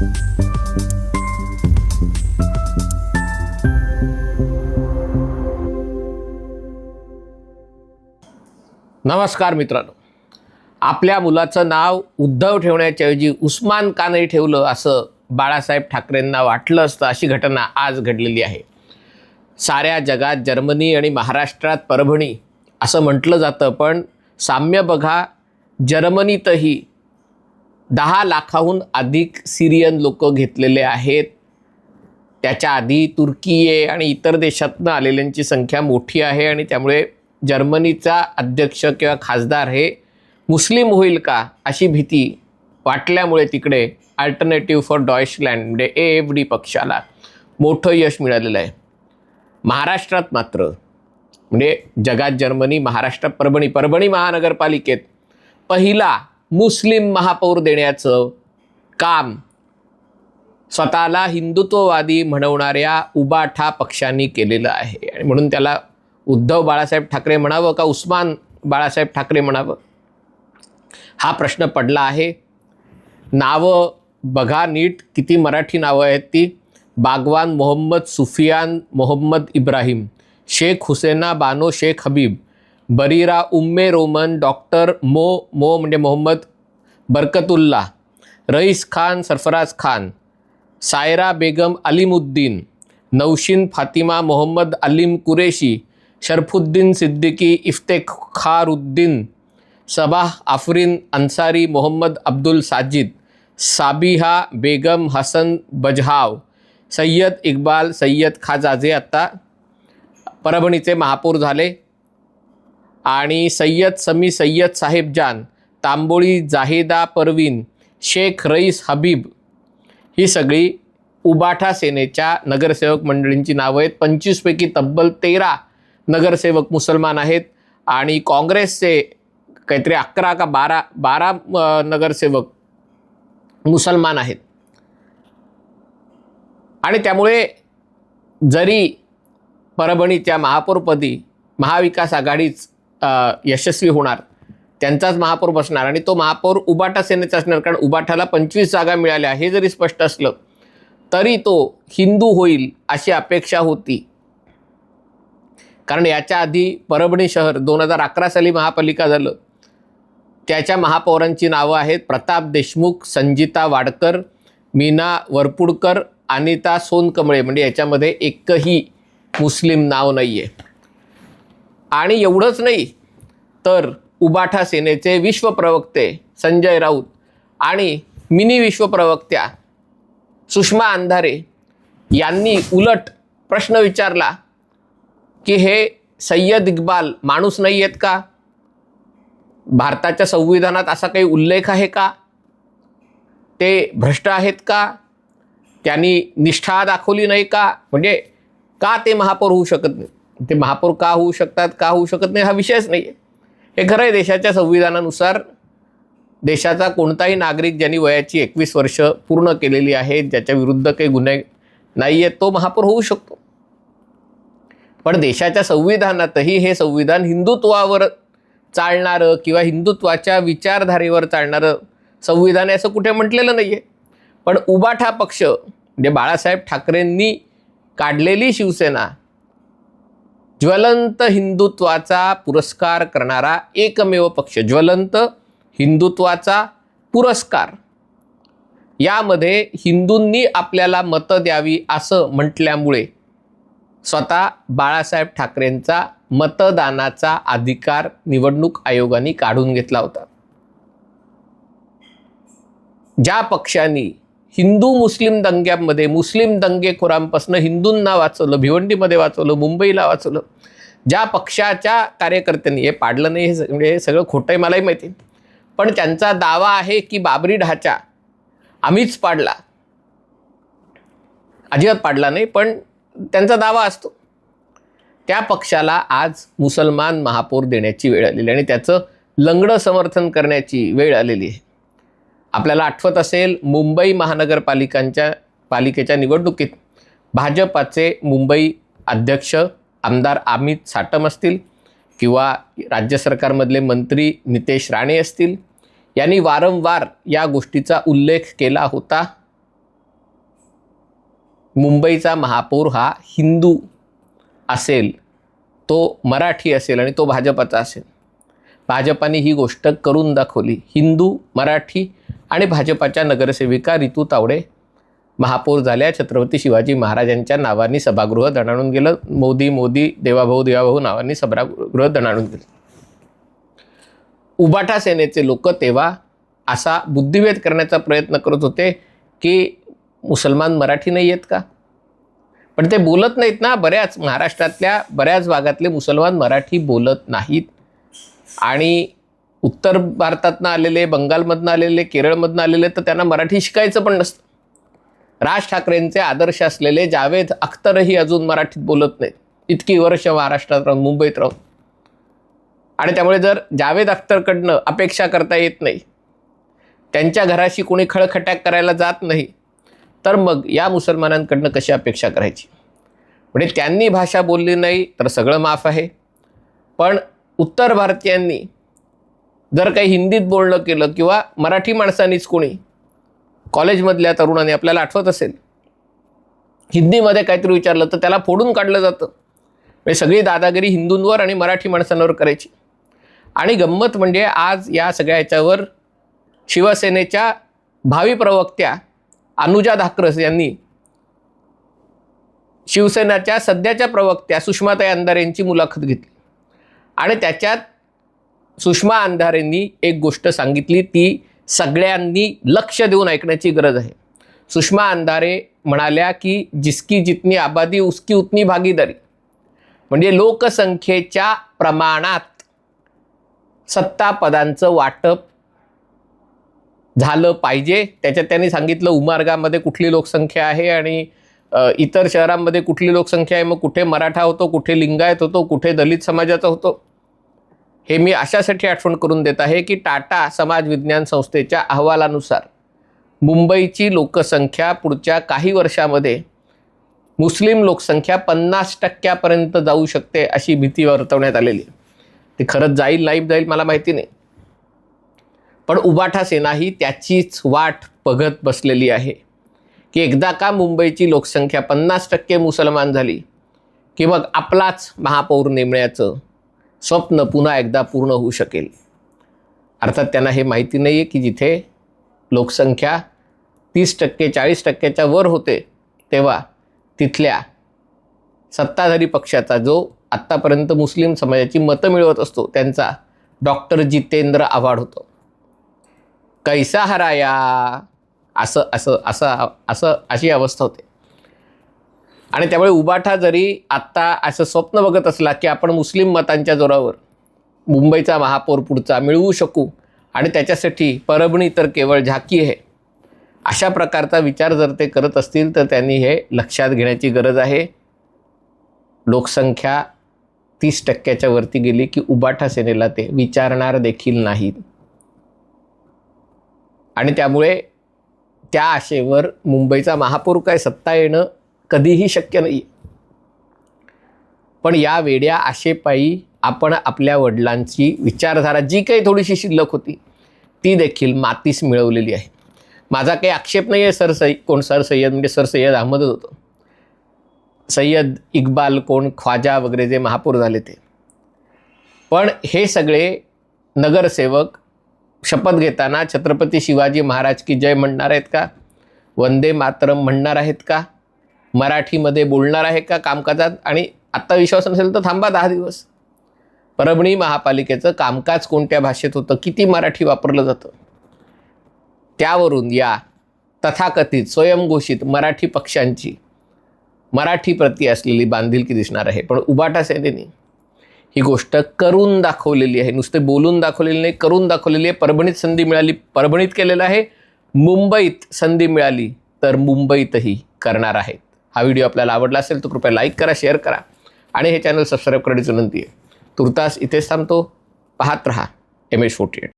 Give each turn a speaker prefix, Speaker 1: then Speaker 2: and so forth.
Speaker 1: नमस्कार मित्रांनो. आपल्या मुलाचं नाव उद्धव ठेवण्याच्याऐवजी उस्मान कानही ठेवलं असं बाळासाहेब ठाकरेंना वाटलं असतं अशी घटना आज घडलेली आहे. साऱ्या जगात जर्मनी आणि महाराष्ट्रात परभणी असं म्हटलं जातं पण साम्य बघा जर्मनीतही दहा लाखाहून अधिक सिरियन लोक घेतलेले आहेत. त्याच्या आधी तुर्की आणि इतर देशातनं आलेल्यांची संख्या मोठी आहे आणि त्यामुळे जर्मनीचा अध्यक्ष किंवा खासदार हे मुस्लिम होईल का अशी भीती वाटल्यामुळे तिकडे अल्टरनेटिव्ह फॉर डॉयशलँड म्हणजे ए एफ डी पक्षाला मोठं यश मिळालेलं आहे. महाराष्ट्रात मात्र म्हणजे जगात जर्मनी महाराष्ट्रात परभणी परभणी महानगरपालिकेत पहिला मुस्लिम महापौर देण्याचं काम. स्वतःला हिंदुत्ववादी म्हणवणाऱ्या उबाठा पक्षांनी केलेलं आहे. आणि म्हणून त्याला उद्धव बाळासाहेब ठाकरे म्हणावं का उस्मान बाळासाहेब ठाकरे म्हणावं? हा प्रश्न पडला आहे. नावं बघा नीट. किती मराठी नावं आहेत ती? बागवान मोहम्मद सुफियान मोहम्मद इब्राहिम शेख हुसेना बानो शेख हबीब बरीरा उम्मे रोमन डॉक्टर मो मो म्हणजे मोहम्मद बरकतुल्ला रईस खान सरफराज खान सायरा बेगम अलीमुद्दीन नौशीन फातिमा मोहम्मद अलीम कुरेशी शरफुद्दीन सिद्दीकी इफ्तेखारुद्दीन सबाह आफरीन अन्सारी मोहम्मद अब्दुल साजिद साबिहा बेगम हसन बजहाव सय्यद इक्बाल सय्यद खाजाजे आत्ता परभणीचे महापौर झाले. आणि सय्यद समी सय्यद साहेब जान तांबोळी जाहिदा परवीन शेख रईस हबीब. ही सगळी उबाठा सेनेच्या नगरसेवक मंडळींची नावं आहेत. पंचवीसपैकी तब्बल तेरा नगरसेवक मुसलमान आहेत. आणि काँग्रेसचे काहीतरी अकरा का बारा बारा नगरसेवक मुसलमान आहेत. आणि त्यामुळे जरी परभणीच्या महापौरपदी महाविकास आघाडीच यशस्वी होणार. त्यांचाच महापौर बसणार आणि तो महापौर उबाटा सेनेचा असणार कारण उबाठाला पंचवीस जागा मिळाल्या हे जरी स्पष्ट असलं तरी तो हिंदू होईल अशी अपेक्षा होती. कारण याच्या आधी परभणी शहर दोन हजार अकरा साली महापालिका झालं. त्याच्या महापौरांची नावं आहेत प्रताप देशमुख संजिता वाडकर मीना वरपुडकर अनिता सोनकमळे म्हणजे याच्यामध्ये एकही मुस्लिम नाव नाही आहे आणि एवढंच नाही तर उबाठा सेनेचे विश्वप्रवक्ते संजय राऊत आणि मिनी विश्वप्रवक्त्या सुषमा अंधारे यांनी उलट प्रश्न विचारला की हे सय्यद इक्बाल माणूस नाही आहेत का? भारताच्या संविधानात असा काही उल्लेख आहे का? ते भ्रष्ट आहेत का? त्यांनी निष्ठा दाखवली नाही का? म्हणजे का ते महापौर होऊ शकत नाही? ते महापौर का होऊ शकतात का होऊ शकत नाही हा विषयच नाही आहे हे खरं आहे देशाच्या संविधानानुसार देशाचा कोणताही नागरिक ज्यांनी वयाची एकवीस वर्ष पूर्ण केलेली आहेत ज्याच्या विरुद्ध काही गुन्हे नाही आहेत तो महापौर होऊ शकतो. पण देशाच्या संविधानातही हे संविधान हिंदुत्वावर चालणारं किंवा हिंदुत्वाच्या विचारधारेवर चालणारं संविधान असं कुठे म्हटलेलं नाही आहे पण उबाठा पक्ष म्हणजे बाळासाहेब ठाकरेंनी काढलेली शिवसेना ज्वलंत हिंदुत्वाचा पुरस्कार करणारा एकमेव पक्ष ज्वलंत हिंदुत्वाचा पुरस्कार. यामध्ये हिंदूंनी आपल्याला मतं द्यावी असं म्हटल्यामुळे स्वतः बाळासाहेब ठाकरेंचा मतदानाचा अधिकार निवडणूक आयोगाने काढून घेतला होता. ज्या पक्षांनी हिंदू मुस्लिम दंग्यांमध्ये मुस्लिम दंगेखोरांपासून हिंदूंना वाचवलं भिवंडीमध्ये वाचवलं मुंबईला वाचवलं. ज्या पक्षाच्या कार्यकर्त्यांनी हे पाडलं नाही हे म्हणजे हे सगळं खोटं आहे मलाही माहिती पण त्यांचा दावा आहे की बाबरी ढाचा आम्हीच पाडला. अजिबात पाडला नाही पण त्यांचा दावा असतो. त्या पक्षाला आज मुसलमान महापौर देण्याची वेळ आलेली आहे आणि त्याचं लंगडं समर्थन करण्याची वेळ आलेली आहे. आपल्याला आठवत असेल मुंबई महानगरपालिकांच्या पालिकेच्या निवडणुकीत भाजपाचे मुंबई अध्यक्ष आमदार अमित साटम असतील किंवा राज्य सरकारमधले मंत्री नितेश राणे असतील. यांनी वारंवार या गोष्टीचा उल्लेख केला होता. मुंबईचा महापौर हा हिंदू असेल तो मराठी असेल आणि तो भाजपाचा असेल. भाजपाने ही गोष्ट करून दाखवली. हिंदू मराठी आणि भाजपाच्या नगरसेविका रितू तावडे महापौर झाल्या. छत्रपती शिवाजी महाराजांच्या नावाने सभागृह दणाणून गेलं. मोदी मोदी देवाभाऊ देवाभाऊ नावाने सभागृह दणाणून गेलं. उबाठा सेनेचे लोक तेव्हा असा बुद्धिभेद करण्याचा प्रयत्न करत होते की मुसलमान मराठी नाही आहेत का? पण ते बोलत नाहीत ना बऱ्याच महाराष्ट्रातल्या बऱ्याच भागातले मुसलमान मराठी बोलत नाहीत. आणि उत्तर भारतातनं आलेले बंगालमधनं आलेले केरळमधनं आलेले तर त्यांना मराठी शिकायचं पण नसतं. राज ठाकरेंचे आदर्श असलेले जावेद अख्तरही अजून मराठीत बोलत नाहीत. इतकी वर्ष महाराष्ट्रात राहून मुंबईत राहून. आणि त्यामुळे जर जावेद अख्तरकडनं अपेक्षा करता येत नाही त्यांच्या घराशी कोणी खळखट्याक करायला जात नाही तर मग या मुसलमानांकडनं कशी अपेक्षा करायची? म्हणजे त्यांनी भाषा बोलली नाही तर सगळं माफ आहे. पण उत्तर भारतीयांनी जर काही हिंदीत बोलणं केलं किंवा मराठी माणसांनीच कोणी कॉलेजमधल्या तरुणाने आपल्याला आठवत असेल हिंदीमध्ये काहीतरी विचारलं तर त्याला फोडून काढलं जातं. म्हणजे सगळी दादागिरी हिंदूंवर आणि मराठी माणसांवर करायची. आणि गंमत म्हणजे आज या सगळ्या ह्याच्यावर शिवसेनेच्या भावी प्रवक्त्या अनुजा धाकरस यांनी शिवसेनाच्या सध्याच्या प्रवक्त्या सुषमाताई अंधारे यांची मुलाखत घेतली. आणि त्याच्यात सुषमा अंधारेंनी एक गोष्ट सांगितली ती सगळ्यांनी लक्ष देऊन ऐकण्याची गरज आहे. सुषमा अंधारे म्हणाल्या की जिसकी जितनी आबादी उसकी उतनी भागीदारी. म्हणजे लोकसंख्येच्या प्रमाणात सत्तापदांचं वाटप झालं पाहिजे. त्याच्यात त्यांनी सांगितलं उमार्गामध्ये कुठली लोकसंख्या आहे आणि इतर शहरांमध्ये कुठली लोकसंख्या आहे मग कुठे मराठा होतो कुठे लिंगायत होतो कुठे दलित समाजाचा होतो. हे मी अशासाठी आठवण करून देत आहे की टाटा समाज विज्ञान संस्थेच्या अहवालानुसार मुंबईची लोकसंख्या पुढच्या काही वर्षामध्ये मुस्लिम लोकसंख्या पन्नास टक्क्यापर्यंत जाऊ शकते अशी भीती वर्तवण्यात आलेली ते ती खरंच जाईल नाही जाईल मला माहिती नाही. पण उबाठा सेना ही त्याचीच वाट बघत बसलेली आहे की एकदा का मुंबईची लोकसंख्या पन्नास टक्के मुसलमान झाली की मग आपलाच महापौर नेमण्याचं स्वप्न पुन्हा एकदा पूर्ण होऊ शकेल. अर्थात त्यांना हे माहिती नाही आहे की जिथे लोकसंख्या तीस टक्के चाळीस टक्क्याच्या वर होते तेव्हा तिथल्या सत्ताधारी पक्षाचा जो आत्तापर्यंत मुस्लिम समाजाची मतं मिळवत असतो त्यांचा डॉक्टर जितेंद्र आव्हाड होतो. कैसा हराया? असं असं असं असं अशी अवस्था होते. आणि त्यामुळे उबाठा जरी आत्ता असं स्वप्न बघत असला की आपण मुस्लिम मतांच्या जोरावर मुंबईचा महापौर पुढचा मिळवू शकू आणि त्याच्यासाठी परभणी तर केवळ झाकी आहे अशा प्रकारचा विचार जर ते करत असतील तर त्यांनी हे लक्षात घेण्याची गरज आहे. लोकसंख्या तीस टक्क्याच्या वरती गेली की उबाठा सेनेला ते विचारणार देखील नाहीत. आणि त्यामुळे त्या आशेवर मुंबईचा महापौर काय सत्ता येणं कधीही शक्य नाही पण या वेड्या आशेपायी आपण आपल्या वडिलांची विचारधारा जी काही थोडीशी शिल्लक होती ती देखील मातीस मिळवलेली आहे. माझा काही आक्षेप नाही आहे सर सै कोण सर सय्यद म्हणजे सर सय्यद अहमदच होतो. सय्यद इक्बाल कोण ख्वाजा वगैरे जे महापौर झाले ते. पण हे सगळे नगरसेवक शपथ घेताना छत्रपती शिवाजी महाराज की जय म्हणणार आहेत का? वंदे मातरम म्हणणार आहेत का? मराठीमध्ये बोलणार आहे का कामकाजात? आणि आत्ता विश्वास नसेल तर थांबा दहा दिवस. परभणी महापालिकेचं कामकाज कोणत्या भाषेत होतं? किती मराठी वापरलं जातं? त्यावरून या तथाकथित स्वयंघोषित मराठी पक्षांची मराठी प्रती असलेली बांधिलकी दिसणार आहे. पण उबाटा सेनेने ही गोष्ट करून दाखवलेली आहे. नुसते बोलून दाखवलेली नाही करून दाखवलेली आहे. परभणीत संधी मिळाली परभणीत केलेलं आहे. मुंबईत संधी मिळाली तर मुंबईतही करणार आहेत. हा व्हिडिओ आपल्याला आवडला असेल तर कृपया लाईक करा शेअर करा. आणि हे चॅनल सबस्क्राईब करण्याची विनंती आहे. तुर्तास इथेच थांबतो. पाहत रहा. M H forty eight